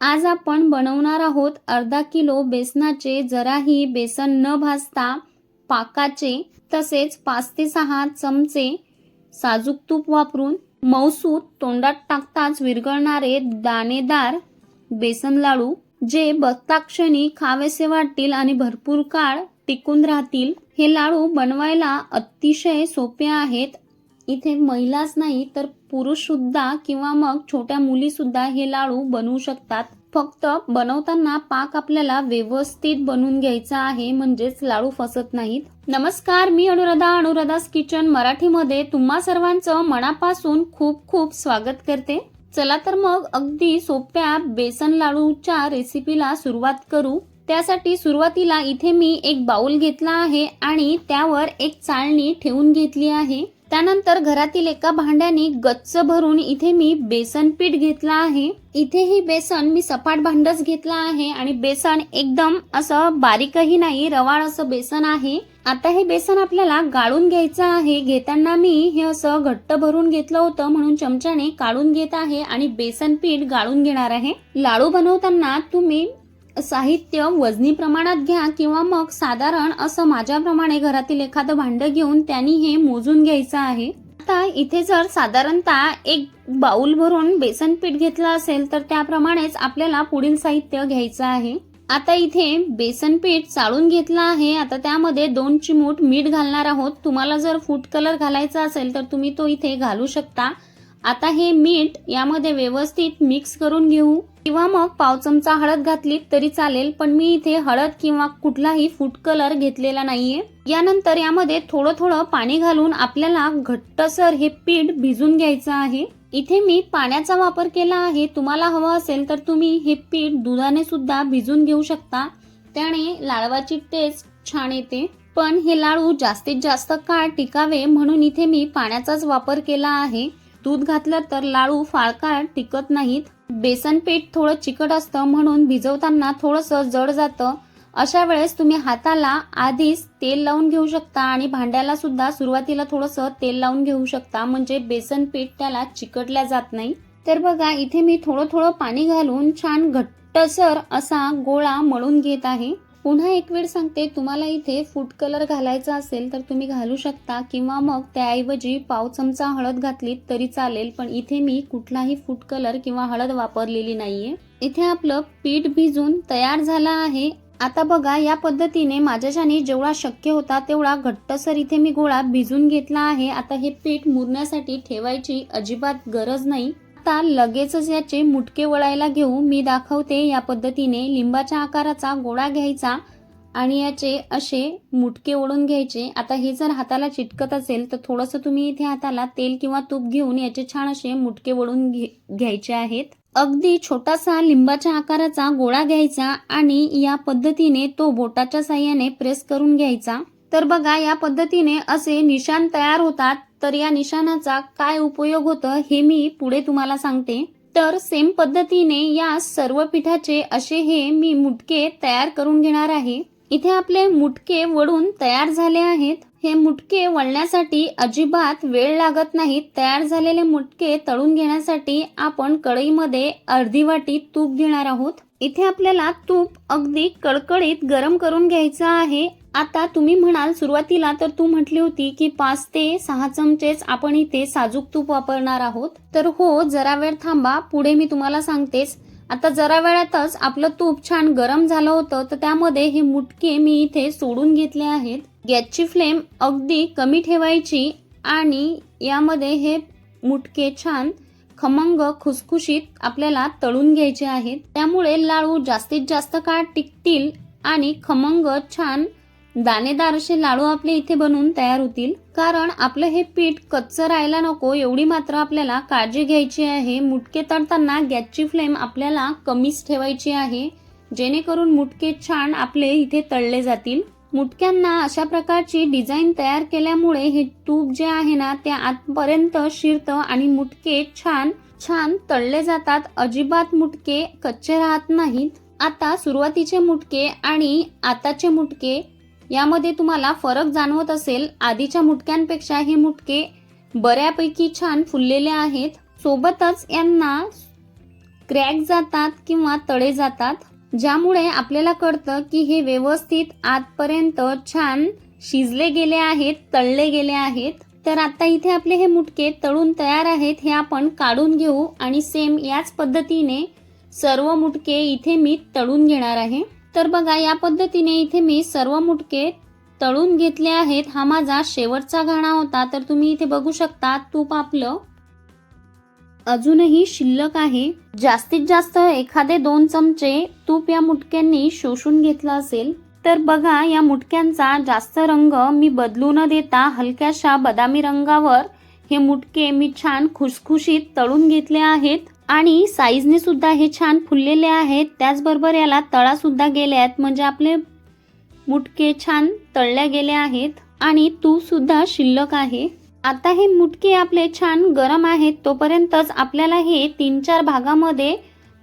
आज आपण बनवणार आहोत अर्धा किलो बेसनाचे जराही बेसन न भाजता पाकाचे तसेच पाच ते सहा चमचे साजूक तूप वापरून मौसूत तोंडात टाकताच विरघळणारे दाणेदार बेसन लाडू जे बघताक्षणी खावेसे वाटतील आणि भरपूर काळ टिकून राहतील हे लाडू बनवायला अतिशय सोपे आहेत इथे महिलाच नाही तर पुरुष सुद्धा किंवा मग छोट्या मुली सुद्धा हे लाडू बनवू शकतात. फक्त बनवताना पाक आपल्याला व्यवस्थित बनवून घ्यायचा आहे म्हणजेच लाडू फसत नाहीत. नमस्कार मी अनुराधा अनुराधास किचन मराठीमध्ये तुम्हा सर्वांचं मनापासून खूप खूप स्वागत करते. चला तर मग अगदी सोप्या बेसन लाडूच्या रेसिपीला सुरुवात करू. त्यासाठी सुरुवातीला इथे मी एक बाउल घेतला आहे आणि त्यावर एक चाळणी ठेवून घेतली आहे. त्यानंतर घरातील एका भांड्याने गच्च भरून इथे मी बेसन पीठ घेतलं आहे. इथेही बेसन मी सपाट भांडच घेतला आहे आणि बेसन एकदम असं बारीकही नाही रवाळ असं बेसन आहे. आता हे बेसन आपल्याला गाळून घ्यायचं आहे. घेताना मी हे असं घट्ट भरून घेतलं होतं म्हणून चमच्याने काढून घेत आहे आणि बेसन पीठ गाळून घेणार आहे. लाडू बनवताना तुम्ही साहित्य वजनी प्रमाणात घ्या किंवा मग साधारण असं माझ्याप्रमाणे घरातील एखादं भांडं घेऊन त्यांनी हे मोजून घ्यायचं आहे. आता इथे जर साधारणतः एक बाऊल भरून बेसन पीठ घेतलं असेल तर त्याप्रमाणेच आपल्याला पुढील साहित्य घ्यायचं आहे. आता इथे बेसन पीठ चाळून घेतलं आहे. आता त्यामध्ये दोन चिमूट मीठ घालणार आहोत. तुम्हाला जर फूड कलर घालायचा असेल तर तुम्ही तो इथे घालू शकता. आता हे मीठ यामध्ये व्यवस्थित मिक्स करून घेऊ. किंवा मग पाव चमचा हळद घातली तरी चालेल पण मी इथे हळद किंवा कुठलाही फूड कलर घेतलेला नाहीये. यानंतर यामध्ये थोडं थोडं पाणी घालून आपल्याला घट्टसर हे पीठ भिजून घ्यायचं आहे. इथे मी पाण्याचा वापर केला आहे. तुम्हाला हवं असेल तर तुम्ही हे पीठ दुधाने सुद्धा भिजून घेऊ शकता. त्याने लाडवाची टेस्ट छान येते. पण हे लाडू जास्तीत जास्त काळ टिकावे म्हणून इथे मी पाण्याचाच वापर केला आहे. दूध घातलं तर लाडू फाळकाळ टिकत नाहीत. बेसन पीठ थोडं चिकट असतं म्हणून भिजवताना थोडंसं जड जातं. अशा वेळेस तुम्ही हाताला आधीच तेल लावून घेऊ शकता आणि भांड्याला सुद्धा सुरुवातीला थोडंसं तेल लावून घेऊ शकता म्हणजे बेसन पीठ त्याला चिकटल्या जात नाही. तर बघा इथे मी थोडं थोडं पाणी घालून छान घट्टसर असा गोळा मळून घेत आहे. पुन्हा एक वेळ सांगते तुम्हाला इथे फूड कलर घालायचा असेल तर तुम्ही घालू शकता किंवा मग त्याऐवजी पाव चमचा हळद घातली तरी चालेल पण इथे मी कुठलाही फूड कलर किंवा हळद वापरलेली नाहीये. इथे आपलं पीठ भिजून तयार झालं आहे. आता बघा या पद्धतीने माझ्याच्याने जेवढा शक्य होता तेवढा घट्टसर इथे मी गोळा भिजून घेतला आहे. आता हे पीठ मुरण्यासाठी ठेवायची अजिबात गरज नाही. आता लगेचच याचे मुटके वळायला घेऊ मी दाखवते या पद्धतीने लिंबाच्या आकाराचा गोळा घ्यायचा आणि याचे असे मुटके ओढून घ्यायचे. आता हे जर हाताला चिटकत असेल तर थोडंसं तुम्ही इथे हाताला तेल किंवा तूप घेऊन याचे छान असे मुटके वळून घ्यायचे आहेत. अगदी छोटासा लिंबाच्या आकाराचा गोळा घ्यायचा आणि या पद्धतीने तो बोटाच्या साह्याने प्रेस करून घ्यायचा. तर बघा या पद्धतीने असे निशाण तयार होतात. तर या निशाणाचा काय उपयोग होतं हे मी पुढे तुम्हाला सांगते. तर सेम पद्धतीने या सर्व पिठाचे असे हे मी मुटके तयार करून घेणार आहे. इथे आपले मुटके वळून तयार झाले आहेत. हे मुटके वळण्यासाठी अजिबात वेळ लागत नाही. तयार झालेले मुटके तळून घेण्यासाठी आपण कढईमध्ये अर्धी वाटी तूप घेणार आहोत. इथे आपल्याला तूप अगदी कडकडीत गरम करून घ्यायचं आहे. आता तुम्ही म्हणाल सुरुवातीला तर तू म्हटली होती की पाच ते सहा चमचेच आपण इथे साजूक तूप वापरणार आहोत. तर हो जरा वेळ थांबा पुढे मी तुम्हाला सांगतेच. आता जरा वेळातच आपलं तूप छान गरम झालं होतं तर त्यामध्ये हे मुटके मी इथे सोडून घेतले आहेत. गॅसची फ्लेम अगदी कमी ठेवायची आणि यामध्ये हे मुटके छान खमंग खुसखुशीत आपल्याला तळून घ्यायचे आहेत. त्यामुळे लाडू जास्तीत जास्त काळ टिकतील आणि खमंग छान दाणेदार असे लाडू आपले इथे बनवून तयार होतील. कारण आपलं हे पीठ कच्चं राहायला नको एवढी मात्र आपल्याला काळजी घ्यायची आहे. मुटके तळताना गॅसची फ्लेम आपल्याला कमीच ठेवायची आहे. जेणेकरून मुटके छान आपले इथे तळले जातील. मुटक्यांना अशा प्रकारची डिझाईन तयार केल्यामुळे हे तूप जे आहे ना ते आतपर्यंत शिरतं आणि मुटके छान छान तळले जातात. अजिबात मुटके कच्चे राहत नाहीत. आता सुरुवातीचे मुटके आणि आताचे मुटके यामध्ये तुम्हाला फरक जाणवत असेल आधीच्या मुटक्यांपेक्षा हे मुटके बऱ्यापैकी छान फुललेले आहेत. सोबतच यांना क्रॅक जातात किंवा तळे जातात ज्यामुळे आपल्याला कळतं की हे व्यवस्थित आतपर्यंत छान शिजले गेले आहेत तळले गेले आहेत. तर आता इथे आपले हे मुटके तळून तयार आहेत हे आपण काढून घेऊ आणि सेम याच पद्धतीने सर्व मुटके इथे मी तळून घेणार आहे. तर बघा या पद्धतीने इथे मी सर्व मुटके तळून घेतले आहेत. हा माझा शेवटचा घाणा होता. तर तुम्ही इथे बघू शकता तूप आपलं अजूनही शिल्लक आहे. जास्तीत जास्त एखादे दोन चमचे तूप या मुटक्यांनी शोषून घेतलं असेल तर बघा या मुटक्यांचा जास्त रंग मी बदलू न देता हलक्याशा बदामी रंगावर हे मुटके मी छान खुसखुशीत तळून घेतले आहेत. आणि साईजने सुद्धा हे छान फुललेले आहेत. त्याचबरोबर याला तळा सुद्धा गेले आहेत. म्हणजे आपले मुटके छान तळल्या गेले आहेत. आणि तूप सुद्धा शिल्लक आहे. आता हे मुटके आपले छान गरम आहेत. तोपर्यंतच आपल्याला हे तीन चार भागामध्ये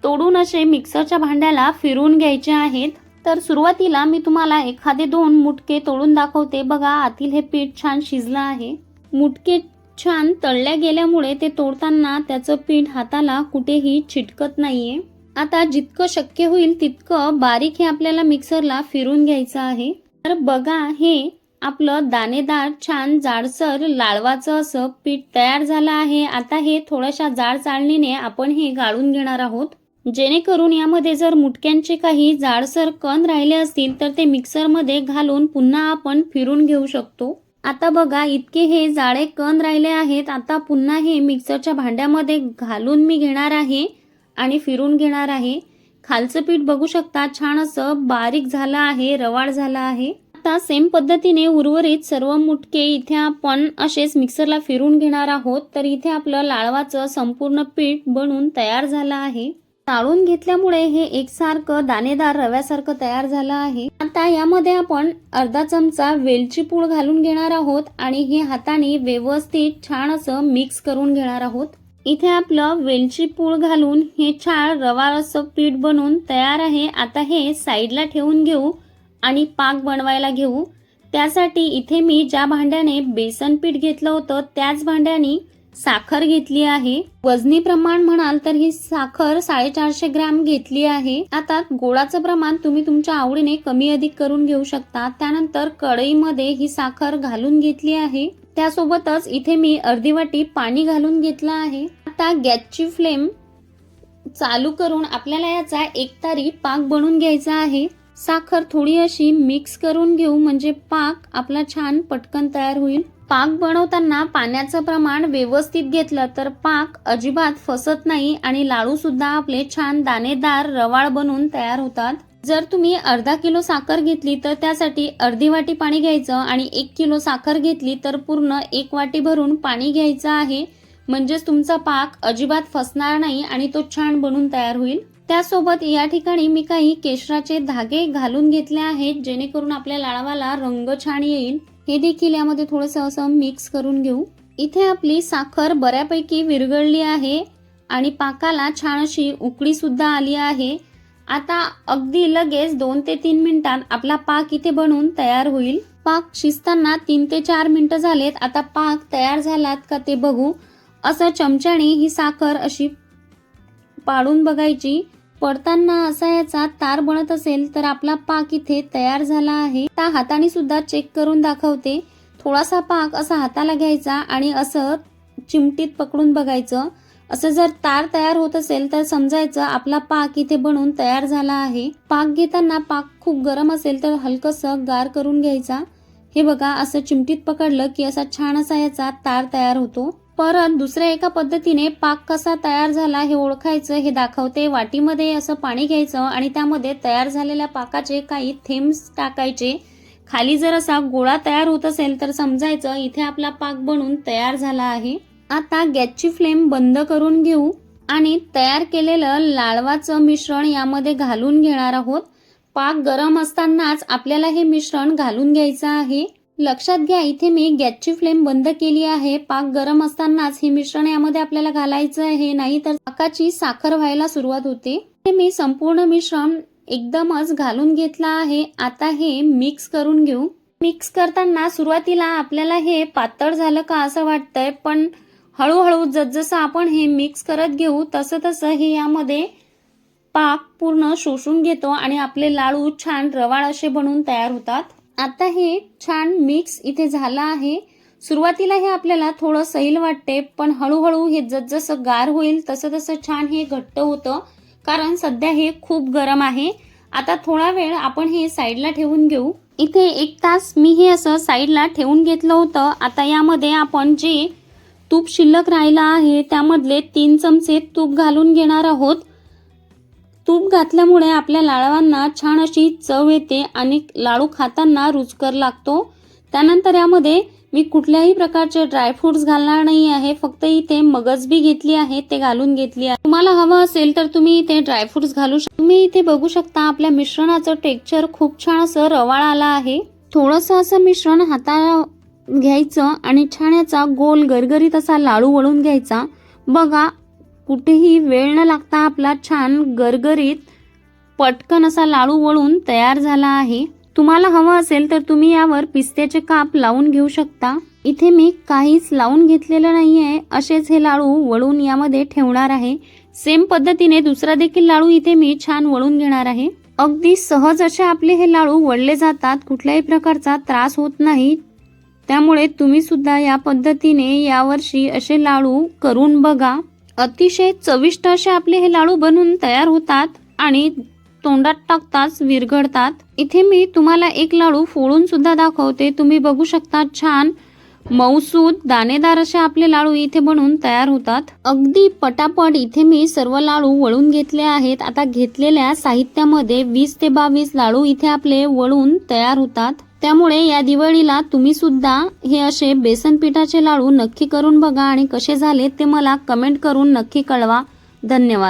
तोडून असे मिक्सरच्या भांड्याला फिरवून घ्यायचे आहेत. तर सुरुवातीला मी तुम्हाला एखादे दोन मुटके तोडून दाखवते. बघा आतील हे पीठ छान शिजलं आहे. मुटके छान तळल्या गेल्यामुळे ते तोडताना त्याचं पीठ हाताला कुठेही चिटकत नाहीये. आता जितकं शक्य होईल तितकं बारीक हे आपल्याला मिक्सरला फिरून घ्यायचं आहे. तर बघा हे आपलं दाणेदार छान जाडसर लाळवाचं असं पीठ तयार झालं आहे. आता हे थोड्याशा जाड चाळणीने आपण हे गाळून घेणार आहोत. जेणेकरून यामध्ये जर मुटक्यांचे काही जाडसर कण राहिले असतील तर ते मिक्सरमध्ये घालून पुन्हा आपण फिरून घेऊ शकतो. आता बघा इतके हे जाळे कण राहिले आहेत. आता पुन्हा हे मिक्सरच्या भांड्यामध्ये घालून मी घेणार आहे आणि फिरून घेणार आहे. खालचं पीठ बघू शकता छान असं बारीक झालं आहे रवाळ झालं आहे. आता सेम पद्धतीने उर्वरित सर्व मुटके इथे आपण असेच मिक्सरला फिरून घेणार आहोत. तर इथे आपलं लाळवाचं संपूर्ण पीठ बनून तयार झालं आहे. चाळून घेतल्यामुळे हे एकसारखं दाणेदार रव्यासारखं तयार झालं आहे. आता यामध्ये आपण अर्धा चमचा वेलची पूड घालून घेणार आहोत आणि हे हाताने व्यवस्थित छान असं मिक्स करून घेणार आहोत. इथे आपलं वेलची पूळ घालून हे छान रवा असं पीठ बनवून तयार आहे. आता हे साईडला ठेवून घेऊ आणि पाक बनवायला घेऊ. त्यासाठी इथे मी ज्या भांड्याने बेसन पीठ घेतलं होतं त्याच भांड्याने साखर घेतली आहे. वजनी प्रमाण म्हणाल तर ही साखर साडेचारशे ग्रॅम घेतली आहे. आता गोडाचं प्रमाण तुम्ही तुमच्या आवडीने कमी अधिक करून घेऊ शकता. त्यानंतर कढईमध्ये ही साखर घालून घेतली आहे. त्यासोबतच इथे मी अर्धी वाटी पाणी घालून घेतलं आहे. आता गॅसची फ्लेम चालू करून आपल्याला याचा एक तारी पाक बनवून घ्यायचा आहे. साखर थोडी अशी मिक्स करून घेऊ म्हणजे पाक आपला छान पटकन तयार होईल. पाक बनवताना पाण्याचं प्रमाण व्यवस्थित घेतलं तर पाक अजिबात फसत नाही आणि लाडू सुद्धा आपले छान दाणेदार रवाळ बनून तयार होतात. जर तुम्ही अर्धा किलो साखर घेतली तर त्यासाठी अर्धी वाटी पाणी घ्यायचं आणि एक किलो साखर घेतली तर पूर्ण एक वाटी भरून पाणी घ्यायचं आहे. म्हणजेच तुमचा पाक अजिबात फसणार नाही आणि तो छान बनून तयार होईल. त्यासोबत या ठिकाणी मी काही केशराचे धागे घालून घेतले आहेत जेणेकरून आपल्या लाडवाला रंग छान येईल. हे देखील यामध्ये थोडंसं असं मिक्स करून घेऊ. इथे आपली साखर बऱ्यापैकी विरघळली आहे आणि पाकाला छान अशी उकळी सुद्धा आली आहे. आता अगदी लगेच दोन ते तीन मिनिटात आपला पाक इथे बनवून तयार होईल. पाक शिजताना तीन ते चार मिनिटं झालेत. आता पाक तयार झालात का ते बघू. असं चमच्याने ही साखर अशी पाडून बघायची. पडताना असा याचा तार बनत असेल तर आपला पाक इथे तयार झाला आहे. त्या हाताने सुद्धा चेक करून दाखवते. थोडासा पाक असा हाताला घ्यायचा आणि असं चिमटीत पकडून बघायचं. असं जर तार तयार होत असेल तर समजायचं आपला पाक इथे बनवून तयार झाला आहे. पाक घेताना पाक खूप गरम असेल तर हलकंसं गार करून घ्यायचा. हे बघा असं चिमटीत पकडलं की असा छान असा याचा तार तयार होतो. परत दुसऱ्या एका पद्धतीने पाक कसा तयार झाला हे ओळखायचं हे दाखवते. वाटीमध्ये असं पाणी घ्यायचं आणि त्यामध्ये तयार झालेल्या पाकाचे काही थेंब्स टाकायचे. खाली जर असा गोळा तयार होत असेल तर समजायचं इथे आपला पाक बनून तयार झाला आहे. आता गॅसची फ्लेम बंद करून घेऊ आणि तयार केलेलं लाळवाचं मिश्रण यामध्ये घालून घेणार आहोत. पाक गरम असतानाच आपल्याला हे मिश्रण घालून घ्यायचं आहे. लक्षात घ्या इथे मी गॅसची फ्लेम बंद केली आहे. पाक गरम असतानाच हे मिश्रण यामध्ये आपल्याला घालायचं आहे नाही तर पाकाची साखर व्हायला सुरुवात होते. हे मी संपूर्ण मिश्रण एकदमच घालून घेतलं आहे. आता हे मिक्स करून घेऊ. मिक्स करताना सुरुवातीला आपल्याला हे पातळ झालं का असं वाटतंय पण हळूहळू जसजसं आपण हे मिक्स करत घेऊ तसं तसं हे यामध्ये पाक पूर्ण शोषून घेतो आणि आपले लाडू छान रवाळ असे बनून तयार होतात. आता हे छान मिक्स इथे झालं आहे. सुरुवातीला हे आपल्याला थोडं सैल वाटते पण हळूहळू हे जसजसं गार होईल तसं तसं छान हे घट्ट होतं कारण सध्या हे खूप गरम आहे. आता थोडा वेळ आपण हे साईडला ठेवून घेऊ. इथे एक तास मी हे असं साईडला ठेवून घेतलं होतं. आता यामध्ये आपण जे तूप शिल्लक राहिलं आहे त्यामधले तीन चमचे तूप घालून घेणार आहोत. तूप घातल्यामुळे आपल्या लाडवांना छान अशी चव येते आणि लाडू खाताना रुचकर लागतो. त्यानंतर यामध्ये मी कुठल्याही प्रकारचे ड्रायफ्रुट्स घालणार नाही आहे. फक्त इथे मगज बी घेतली आहे ते घालून घेतली आहे. तुम्हाला हवं असेल तर तुम्ही इथे ड्रायफ्रुट्स घालू शकता तुम्ही इथे बघू शकता आपल्या मिश्रणाचं टेक्स्चर खूप छान असं रवाळ आला आहे. थोडंसं असं मिश्रण हाताला घ्यायचं आणि छान याचा गोल गरगरीत असा लाडू वळून घ्यायचा. बघा कुठेही वेळ न लागता आपला छान गरगरीत पटकन असा लाडू वळून तयार झाला आहे. तुम्हाला हवं असेल तर तुम्ही यावर पिस्त्याचे काप लावून घेऊ शकता. इथे मी काहीच लावून घेतलेलं नाही आहे असेच हे लाडू वळून यामध्ये ठेवणार आहे. सेम पद्धतीने दुसरा देखील लाडू इथे मी छान वळून घेणार आहे. अगदी सहज असे आपले हे लाडू वळले जातात. कुठल्याही प्रकारचा त्रास होत नाही. त्यामुळे तुम्ही सुद्धा या पद्धतीने यावर्षी असे लाडू करून बघा. अतिशय चविष्ट असे आपले हे लाडू बनून तयार होतात आणि तोंडात टाकताच विरघळतात. इथे मी तुम्हाला एक लाडू फोडून सुद्धा दाखवते. तुम्ही बघू शकता छान मऊसूद दाणेदार असे आपले लाडू इथे बनून तयार होतात. अगदी पटापट इथे मी सर्व लाडू वळून घेतले आहेत. आता घेतलेल्या साहित्यामध्ये वीस ते बावीस लाडू इथे आपले वळून तयार होतात. त्यामुळे या दिवाळीला तुम्ही सुद्धा हे असे बेसन पिठाचे लाडू नक्की करून बघा आणि कसे झाले ते मला कमेंट करून नक्की कळवा. धन्यवाद.